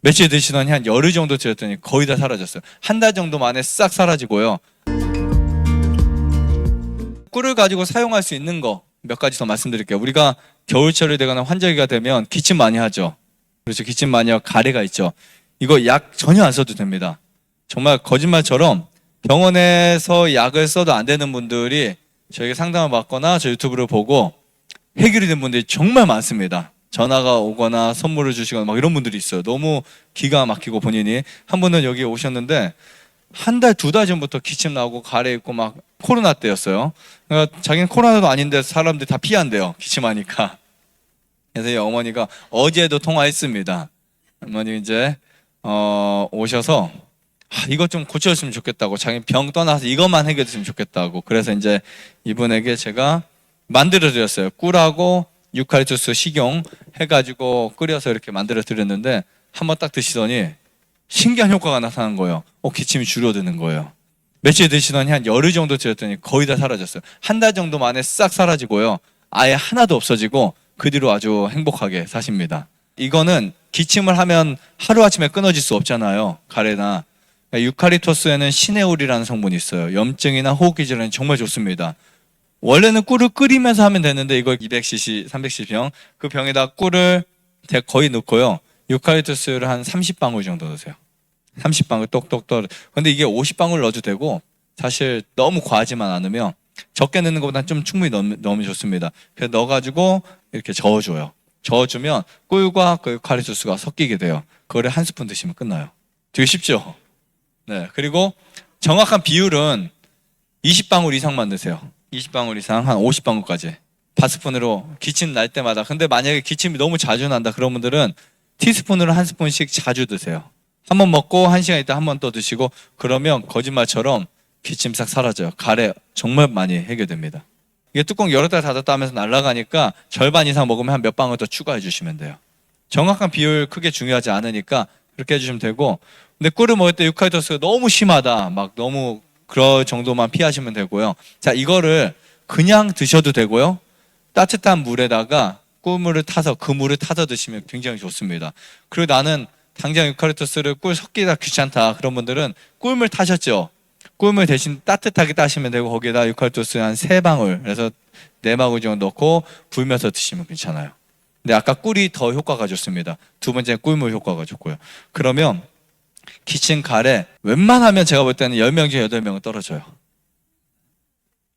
며칠 드시더니 한 열흘 정도 드셨더니 거의 다 사라졌어요. 한 달 정도 만에 싹 사라지고요. 꿀을 가지고 사용할 수 있는 거 몇 가지 더 말씀드릴게요. 우리가 겨울철이 되거나 환절기가 되면 기침 많이 하죠. 그렇죠. 기침 많이 하고 가래가 있죠. 이거 약 전혀 안 써도 됩니다. 정말 거짓말처럼 병원에서 약을 써도 안 되는 분들이 저에게 상담을 받거나 저 유튜브를 보고 해결이 된 분들이 정말 많습니다. 전화가 오거나 선물을 주시거나 막 이런 분들이 있어요. 너무 기가 막히고 본인이 한 분은 여기 오셨는데 한 달 두 달 전부터 기침 나고 가래 있고 막 코로나 때였어요. 그러니까 자기는 코로나도 아닌데 사람들이 다 피한대요. 기침하니까. 그래서 이 어머니가 어제도 통화했습니다. 어머니 이제 어, 오셔서 아, 이것 좀 고쳐줬으면 좋겠다고 자기 병 떠나서 이것만 해결됐으면 좋겠다고 그래서 이제 이분에게 제가 만들어 드렸어요. 꿀하고 유칼립투스 식용 해가지고 끓여서 이렇게 만들어 드렸는데 한번 딱 드시더니 신기한 효과가 나타난 거예요. 어, 기침이 줄어드는 거예요. 며칠 드시더니 한 열흘 정도 드셨더니 거의 다 사라졌어요. 한 달 정도 만에 싹 사라지고요. 아예 하나도 없어지고 그 뒤로 아주 행복하게 사십니다. 이거는 기침을 하면 하루아침에 끊어질 수 없잖아요. 가래나. 그러니까 유칼립투스에는 시네올이라는 성분이 있어요. 염증이나 호흡기 질환에 정말 좋습니다. 원래는 꿀을 끓이면서 하면 되는데 이걸 200cc, 300cc 병, 그 병에다 꿀을 대- 거의 넣고요. 유칼립투스를 한 30방울 정도 넣으세요. 30방울 똑똑 떨어. 근데 이게 50방울 넣어도 되고 사실 너무 과하지만 않으면 적게 넣는 것보다 좀 충분히 넣으면, 넣으면 좋습니다. 그래서 넣어가지고 이렇게 저어줘요. 저어주면 꿀과 그 유칼립투스가 섞이게 돼요. 그거를 한 스푼 드시면 끝나요. 되게 쉽죠? 네. 그리고 정확한 비율은 20방울 이상만 드세요. 20방울 이상 한 50방울까지. 바스푼으로 기침 날 때마다. 근데 만약에 기침이 너무 자주 난다 그런 분들은 티스푼으로 한 스푼씩 자주 드세요. 한 번 먹고 한 시간 있다 한 번 또 드시고 그러면 거짓말처럼 기침 싹 사라져요. 가래 정말 많이 해결됩니다. 이게 뚜껑 열었다 닫았다 하면서 날아가니까 절반 이상 먹으면 한 몇 방울 더 추가해 주시면 돼요. 정확한 비율 크게 중요하지 않으니까 그렇게 해주시면 되고 근데 꿀을 먹을 때 유칼립투스가 너무 심하다 막 너무 그럴 정도만 피하시면 되고요. 자 이거를 그냥 드셔도 되고요. 따뜻한 물에다가 꿀물을 타서 그 물을 타서 드시면 굉장히 좋습니다. 그리고 나는 당장 유칼립투스를 꿀 섞기가 귀찮다 그런 분들은 꿀물 타셨죠. 꿀물 대신 따뜻하게 따시면 되고 거기에다 유칼립투스 한 세 방울 그래서 네 방울 정도 넣고 불면서 드시면 괜찮아요. 근데 아까 꿀이 더 효과가 좋습니다. 두 번째 꿀물 효과가 좋고요. 그러면 기침 가래 웬만하면 제가 볼 때는 10명 중에 8명은 떨어져요.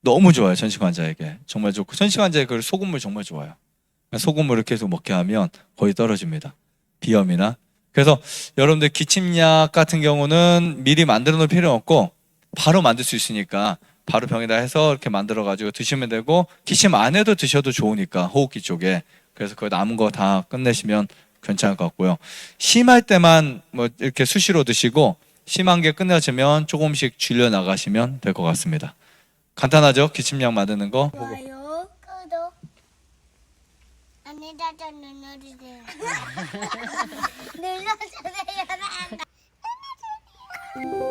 너무 좋아요. 전신 환자에게. 정말 좋고 전신 환자에 그 소금물 정말 좋아요. 소금물을 계속 먹게 하면 거의 떨어집니다. 비염이나 그래서 여러분들 기침약 같은 경우는 미리 만들어 놓을 필요 없고 바로 만들 수 있으니까 바로 병에다 해서 이렇게 만들어 가지고 드시면 되고 기침 안 해도 드셔도 좋으니까 호흡기 쪽에 그래서 그 남은 거 다 끝내시면 괜찮을 것 같고요. 심할 때만 뭐 이렇게 수시로 드시고 심한 게 끊어지면 조금씩 줄여 나가시면 될 것 같습니다. 간단하죠? 기침약 만드는 거. 좋아요, 구독. 안에다 눌러주세요. 눌러주세요. 눌러주세요.